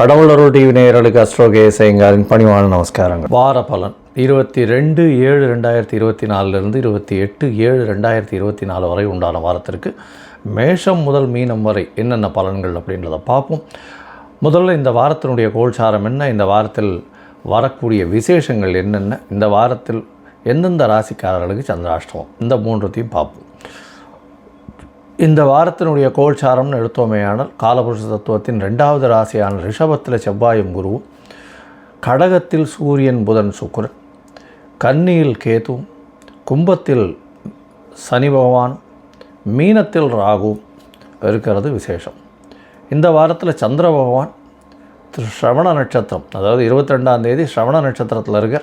கடவுள் அருள் டிவி நேயர்களுக்கு அஸ்ட்ரோ கேசைங்காரின் பணிவான நமஸ்காரங்கள். வார பலன். இருபத்தி ரெண்டு ஏழு ரெண்டாயிரத்தி இருபத்தி நாலுலேருந்து இருபத்தி எட்டு ஏழு ரெண்டாயிரத்தி இருபத்தி நாலு வரை உண்டான வாரத்திற்கு மேஷம் முதல் மீனம் வரை என்னென்ன பலன்கள் அப்படின்றத பார்ப்போம். முதல்ல இந்த வாரத்தினுடைய கோல்சாரம் என்ன? இந்த வாரத்தில் வரக்கூடிய விசேஷங்கள் என்னென்ன? இந்த வாரத்தில் எந்தெந்த ராசிக்காரர்களுக்கு சந்திராஷ்டமம்? இந்த மூன்றுத்தையும் பார்ப்போம். இந்த வாரத்தினுடைய கோல்சாரம்னு எடுத்தோமேயானால் காலபுருஷ தத்துவத்தின் ரெண்டாவது ராசியான ரிஷபத்தில் செவ்வாயும் குருவும் கடகத்தில் சூரியன் புதன் சுக்கரன் கன்னியில் கேதுவும் கும்பத்தில் சனி பகவான் மீனத்தில் ராகு இருக்கிறது விசேஷம். இந்த வாரத்தில் சந்திர பகவான் ஸ்ரவண நட்சத்திரம் அதாவது இருபத்தி ரெண்டாம் தேதி ஸ்ரவண நட்சத்திரத்தில் இருக்கிற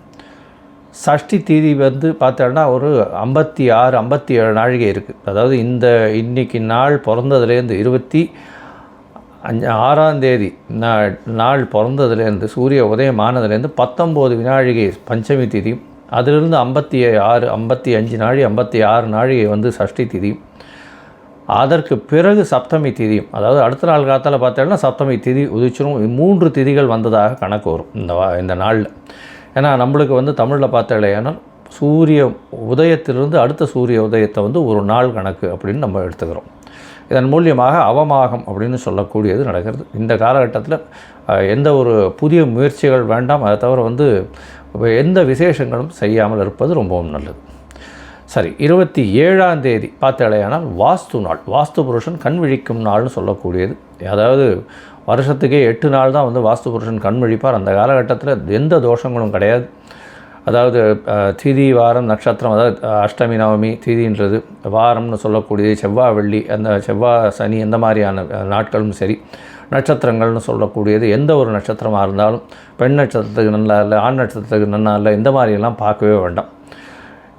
சஷ்டி திதி வந்து பார்த்தோன்னா ஒரு ஐம்பத்தி ஆறு ஐம்பத்தி ஏழு நாழிகை இருக்குது அதாவது இந்த இன்னைக்கு நாள் பிறந்ததுலேருந்து இருபத்தி அஞ்சு ஆறாம் தேதி நா- நாள் பிறந்ததுலேருந்து சூரிய உதயமானதுலேருந்து பத்தொம்போது வினாழிகை பஞ்சமி திதி அதிலிருந்து ஐம்பத்தி ஆறு ஐம்பத்தி அஞ்சு நாழி ஐம்பத்தி ஆறு நாழிகை வந்து சஷ்டி திதி. அதற்கு பிறகு சப்தமி திதியும் அதாவது அடுத்த நாள் காலத்தில் பார்த்தோம்னா சப்தமி திதி உதிச்சிரும் மூன்று திதிகள் வந்ததாக கணக்கு வரும் இந்த வா இந்த நாளில். ஏன்னா நம்மளுக்கு வந்து தமிழில் பார்த்தாலேயானால் சூரிய உதயத்திலிருந்து அடுத்த சூரிய உதயத்தை வந்து ஒரு நாள் கணக்கு அப்படின்னு நம்ம எடுத்துக்கிறோம். இதன் மூலியமாக அவமாகம் அப்படின்னு சொல்லக்கூடியது நடக்கிறது. இந்த காலகட்டத்தில் எந்த ஒரு புதிய முயற்சிகள் வேண்டாம். அதை தவிர வந்து எந்த விசேஷங்களும் செய்யாமல் இருப்பது ரொம்பவும் நல்லது. சரி இருபத்தி ஏழாம் தேதி பார்த்தாலேயானால் வாஸ்து நாள். வாஸ்து புருஷன் கண் விழிக்கும் நாள்னு சொல்லக்கூடியது. அதாவது வருஷத்துக்கே எட்டு நாள் தான் வந்து வாஸ்து புருஷன் கண்மொழிப்பார் அந்த காலகட்டத்தில் எந்த தோஷங்களும் கிடையாது. அதாவது திதி வாரம் நட்சத்திரம் அதாவது அஷ்டமி நவமி திதின்றது வாரம்னு சொல்லக்கூடியது செவ்வாய் வெள்ளி அந்த செவ்வாய் சனி எந்த மாதிரியான நாட்களும் சரி நட்சத்திரங்கள்னு சொல்லக்கூடியது எந்த ஒரு நட்சத்திரமாக இருந்தாலும் பெண் நட்சத்திரத்துக்கு நல்லா இல்லை ஆண் நட்சத்திரத்துக்கு நல்லா இல்லை இந்த மாதிரியெல்லாம் பார்க்கவே வேண்டாம்.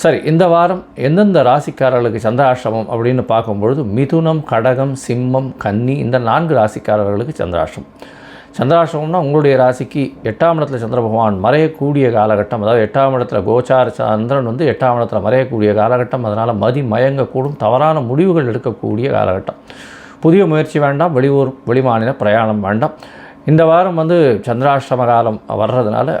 சரி இந்த வாரம் எந்தெந்த ராசிக்காரர்களுக்கு சந்திராஷ்டமம் அப்படின்னு பார்க்கும்பொழுது மிதுனம் கடகம் சிம்மம் கன்னி இந்த நான்கு ராசிக்காரர்களுக்கு சந்திராஷ்டமம். சந்திராஷ்டமம்னா உங்களுடைய ராசிக்கு எட்டாம் இடத்துல சந்திர பகவான் மறையக்கூடிய காலகட்டம். அதாவது எட்டாம் இடத்துல கோச்சார சந்திரன் வந்து எட்டாம் இடத்துல மறையக்கூடிய காலகட்டம். அதனால் மதி மயங்கக்கூடும் தவறான முடிவுகள் எடுக்கக்கூடிய காலகட்டம். புதிய முயற்சி வேண்டாம் வெளியூர் வெளிமாநில பிரயாணம் வேண்டாம். இந்த வாரம் வந்து சந்திராஷ்டம காலம் வர்றதுனால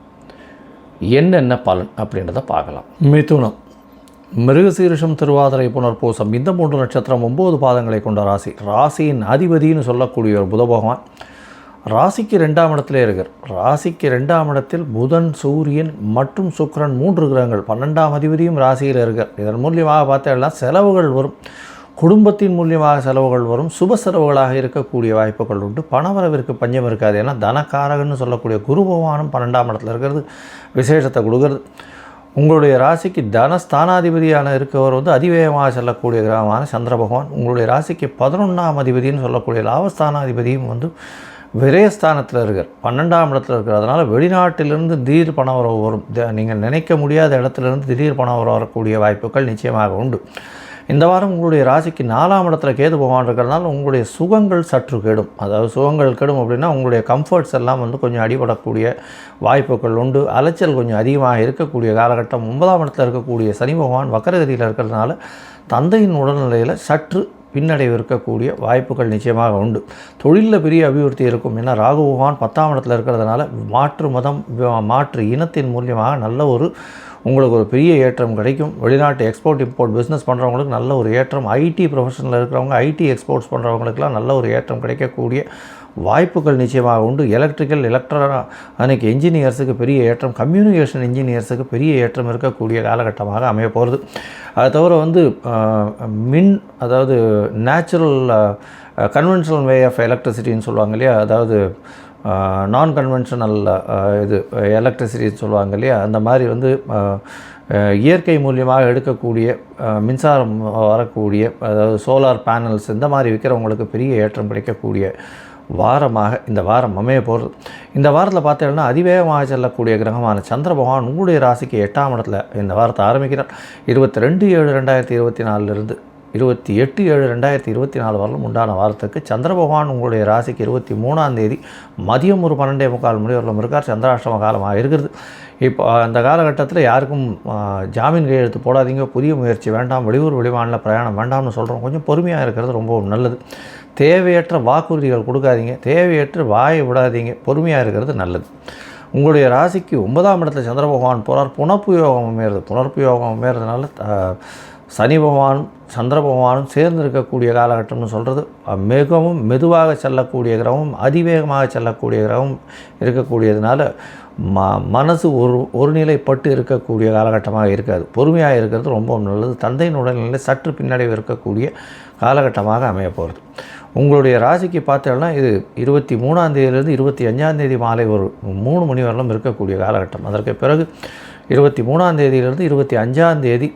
என்னென்ன பலன் அப்படின்றத பார்க்கலாம். மிதுனம். மிருகசீரிஷம் திருவாதிரை புனர்பூசம் இந்த மூன்று நட்சத்திரம் ஒம்பது பாதங்களை கொண்ட ராசி. ராசியின் அதிபதினு சொல்லக்கூடிய ஒரு புத பகவான் ராசிக்கு ரெண்டாம் இடத்திலே இருக்கார் ராசிக்கு ரெண்டாம் இடத்தில் புதன் சூரியன் மற்றும் சுக்கரன் மூன்று கிரகங்கள். பன்னெண்டாம் அதிபதியும் ராசியில் இருக்கார் இதன் மூலியமாக பார்த்தா செலவுகள் வரும். குடும்பத்தின் மூலியமாக செலவுகள் வரும் சுப செலவுகளாக இருக்கக்கூடிய வாய்ப்புகள் உண்டு. பணவரவிற்கு பஞ்சம் இருக்காது. ஏன்னா தனக்காரகன்னு சொல்லக்கூடிய குரு பகவானும் பன்னெண்டாம் இடத்துல இருக்கிறது விசேஷத்தை கொடுக்கறது. உங்களுடைய ராசிக்கு தனஸ்தானாதிபதியான இருக்கவர் வந்து அதிவேகமாக செல்லக்கூடிய கிரகமான சந்திர பகவான். உங்களுடைய ராசிக்கு பதினொன்றாம் அதிபதினு சொல்லக்கூடிய லாபஸ்தானாதிபதியும் வந்து விரயஸ்தானத்தில் இருக்கார். பன்னெண்டாம் இடத்துல இருக்கிற அதனால் வெளிநாட்டிலிருந்து திடீர் பணம் வர வரும். நீங்கள் நினைக்க முடியாத இடத்துலேருந்து திடீர் பணவரம் வரக்கூடிய வாய்ப்புகள் நிச்சயமாக உண்டு. இந்த வாரம் உங்களுடைய ராசிக்கு நாலாம் இடத்துல கேது பகவான் இருக்கிறதுனால உங்களுடைய சுகங்கள் சற்று கெடும். அதாவது சுகங்கள் கெடும் அப்படின்னா உங்களுடைய கம்ஃபர்ட்ஸ் எல்லாம் வந்து கொஞ்சம் அடிபடக்கூடிய வாய்ப்புகள் உண்டு. அலைச்சல் கொஞ்சம் அதிகமாக இருக்கக்கூடிய காலகட்டம். ஒன்பதாம் இடத்துல இருக்கக்கூடிய சனி பகவான் வக்கரகதியில் இருக்கிறதுனால தந்தையின் உடல்நிலையில் சற்று பின்னடைவு இருக்கக்கூடிய வாய்ப்புகள் நிச்சயமாக உண்டு. தொழிலில் பெரிய அபிவிருத்தி இருக்கும். ஏன்னா ராகு பகவான் பத்தாம் இடத்துல இருக்கிறதுனால மாற்று மதம் மாற்று இனத்தின் மூலியமாக நல்ல ஒரு உங்களுக்கு ஒரு பெரிய ஏற்றம் கிடைக்கும். வெளிநாட்டு எக்ஸ்போர்ட் இம்போர்ட் பிஸ்னஸ் பண்ணுறவங்களுக்கு நல்ல ஒரு ஏற்றம். ஐடி ப்ரொஃபஷனில் இருக்கிறவங்க ஐடி எக்ஸ்போர்ட்ஸ் பண்ணுறவங்களுக்குலாம் நல்ல ஒரு ஏற்றம் கிடைக்கக்கூடிய வாய்ப்புகள் நிச்சயமாக உண்டு. எலக்ட்ரிக்கல் எலக்ட்ரானிக் என்ஜினியர்ஸுக்கு பெரிய ஏற்றம் கம்யூனிகேஷன் இன்ஜினியர்ஸுக்கு பெரிய ஏற்றம் இருக்கக்கூடிய காலகட்டமாக அமைய போகிறது அதை தவிர வந்து மின் அதாவது நேச்சுரல் கன்வென்ஷனல் வே ஆஃப் எலக்ட்ரிசிட்டின்னு சொல்லுவாங்க இல்லையா? அதாவது நான் கன்வென்ஷனல் இது எலக்ட்ரிசிட்டி சொல்லுவாங்க இல்லையா? அந்த மாதிரி வந்து இயற்கை மூலியமாக எடுக்கக்கூடிய மின்சாரம் வரக்கூடிய அதாவது சோலார் பேனல்ஸ் இந்த மாதிரி விற்கிறவங்களுக்கு பெரிய ஏற்றம் கிடைக்கக்கூடிய வாரமாக இந்த வாரம் அமைய போகிறது இந்த வாரத்தில் பார்த்தீங்கன்னா அதிவேகமாக செல்லக்கூடிய கிரகமான சந்திர பகவான் உங்களுடைய ராசிக்கு எட்டாம் இடத்துல இந்த வாரத்தை ஆரம்பிக்கிறார். இருபத்தி ரெண்டு ஏழு ரெண்டாயிரத்தி இருபத்தி நாலுலேருந்து இருபத்தி எட்டு ஏழு ரெண்டாயிரத்தி இருபத்தி நாலு வரலும் உண்டான வாரத்துக்கு சந்திர பகவான் உங்களுடைய ராசிக்கு இருபத்தி மூணாம் தேதி மதியம் ஒரு பன்னெண்டே முக்கால் மணி வரலும் இருக்கார். சந்திராஷ்டம காலமாக இருக்கிறது. இப்போ அந்த காலகட்டத்தில் யாருக்கும் ஜாமீன் கையெழுத்து போடாதீங்க. புதிய முயற்சி வேண்டாம். வெளியூர் வெளிமாநில பிரயாணம் வேண்டாம்னு சொல்கிறோம் கொஞ்சம் பொறுமையாக இருக்கிறது ரொம்ப நல்லது. தேவையற்ற வாக்குறுதிகள் கொடுக்காதீங்க. தேவையற்ற வாயை விடாதீங்க. பொறுமையாக இருக்கிறது நல்லது. உங்களுடைய ராசிக்கு ஒன்பதாம் இடத்துல சந்திர பகவான் போகிறார் புனப்பு யோகம் அமையிறது. புனர்ப்பு யோகம் அமையிறதுனால சனி பகவான் சந்திர பகவானும் சேர்ந்து இருக்கக்கூடிய காலகட்டம்னு சொல்கிறது மிகவும் மெதுவாக செல்லக்கூடிய கிரகம் அதிவேகமாக செல்லக்கூடிய கிரகம் இருக்கக்கூடியதுனால ம மனசு ஒரு ஒருநிலைப்பட்டு இருக்கக்கூடிய காலகட்டமாக இருக்காது. பொறுமையாக இருக்கிறது ரொம்ப நல்லது. தந்தையின் உடல்நிலை சற்று பின்னடைவு இருக்கக்கூடிய காலகட்டமாக அமைய போகிறது உங்களுடைய ராசிக்கு பார்த்தோம்னா இது இருபத்தி மூணாந்தேதியிலிருந்து இருபத்தி அஞ்சாந்தேதி மாலை ஒரு மூணு மணி வரலும் இருக்கக்கூடிய காலகட்டம். அதற்கு பிறகு இருபத்தி மூணாந்தேதியிலேருந்து இருபத்தி அஞ்சாந்தேதி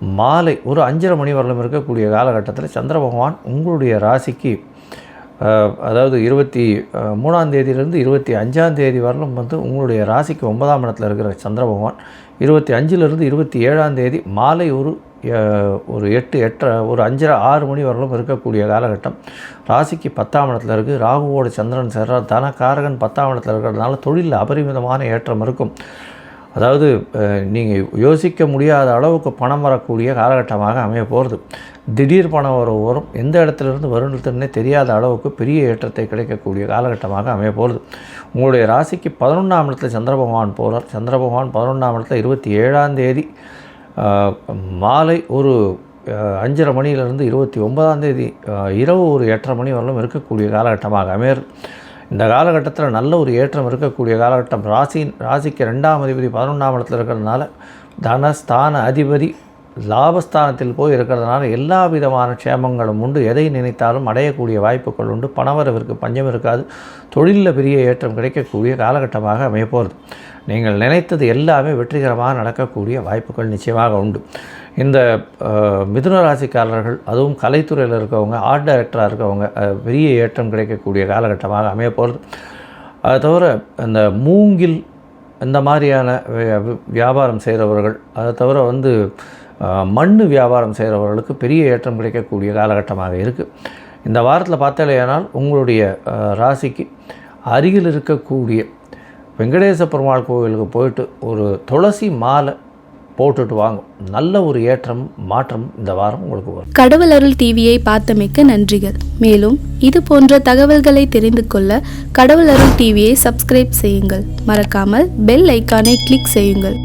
மாலை ஒரு அஞ்சரை மணி வரலும் இருக்கக்கூடிய காலகட்டத்தில் சந்திர பகவான் உங்களுடைய ராசிக்கு அதாவது இருபத்தி மூணாம் தேதியிலிருந்து இருபத்தி அஞ்சாம் தேதி வரலும் வந்து உங்களுடைய ராசிக்கு ஒன்பதாம் இடத்துல இருக்கிற சந்திர பகவான் இருபத்தி அஞ்சிலிருந்து இருபத்தி ஏழாம் தேதி மாலை ஒரு ஒரு எட்டு எட்டரை ஒரு அஞ்சரை ஆறு மணி வரலும் இருக்கக்கூடிய காலகட்டம். ராசிக்கு பத்தாம் இடத்துல இருக்குது ராகுவோட சந்திரன் சேர்றார் காரகன் பத்தாம் இடத்துல இருக்கிறதுனால தொழிலில் அபரிமிதமான ஏற்றம் இருக்கும். அதாவது நீங்கள் யோசிக்க முடியாத அளவுக்கு பணம் வரக்கூடிய காலகட்டமாக அமைய போகிறது திடீர் பணம் வர வரும். எந்த இடத்துலேருந்து வருன்றதுன்னே தெரியாத அளவுக்கு பெரிய ஏற்றத்தை கிடைக்கக்கூடிய காலகட்டமாக அமைய போகிறது உங்களுடைய ராசிக்கு பதினொன்றாம் இடத்துல சந்திர பகவான் போகிறார் சந்திர பகவான் பதினொன்றாம் இடத்துல இருபத்தி ஏழாம் தேதி மாலை ஒரு அஞ்சரை மணியிலிருந்து இருபத்தி ஒன்பதாம் தேதி இரவு ஒரு எட்டரை மணி வரலும் இருக்கக்கூடிய காலகட்டமாக அமையிறது. இந்த காலகட்டத்தில் நல்ல ஒரு ஏற்றம் இருக்கக்கூடிய காலகட்டம். ராசி ராசிக்கு ரெண்டாம் அதிபதி பதினொன்றாம் இடத்துல இருக்கிறதுனால தனஸ்தான அதிபதி லாபஸ்தானத்தில் போய் இருக்கிறதுனால எல்லா விதமான க்ஷேமங்களும் உண்டு. எதை நினைத்தாலும் அடையக்கூடிய வாய்ப்புகள் உண்டு. பணவரவிற்கு பஞ்சம் இருக்காது. தொழிலில் பெரிய ஏற்றம் கிடைக்கக்கூடிய காலகட்டமாக அமையப்போகிறது. நீங்கள் நினைத்தது எல்லாமே வெற்றிகரமாக நடக்கக்கூடிய வாய்ப்புகள் நிச்சயமாக உண்டு. இந்த மிதுன ராசிக்காரர்கள் அதுவும் கலைத்துறையில் இருக்கவங்க ஆர்ட் டைரக்டராக இருக்கவங்க பெரிய ஏற்றம் கிடைக்கக்கூடிய காலகட்டமாக அமைய போகிறது அது தவிர இந்த மூங்கில் இந்த மாதிரியான வியாபாரம் செய்கிறவர்கள் அதை தவிர வந்து மண் வியாபாரம் செய்கிறவர்களுக்கு பெரிய ஏற்றம் கிடைக்கக்கூடிய காலகட்டமாக இருக்குது இந்த வாரத்தில் பார்த்தாலேயானால் உங்களுடைய ராசிக்கு அருகில் இருக்கக்கூடிய வெங்கடேச பெருமாள் கோவிலுக்கு போயிட்டு ஒரு துளசி மாலை போட்டுட்டு வாங்க. நல்ல ஒரு ஏற்றம் மாற்றம் இந்த வாரம் உங்களுக்கு வரும். கடவுள் அருள் டிவியை பார்த்தமைக்க நன்றிகள். மேலும் இது போன்ற தகவல்களை தெரிந்து கொள்ள கடவுள் அருள் டிவியை சப்ஸ்கிரைப் செய்யுங்கள். மறக்காமல் பெல் ஐக்கானை கிளிக் செய்யுங்கள்.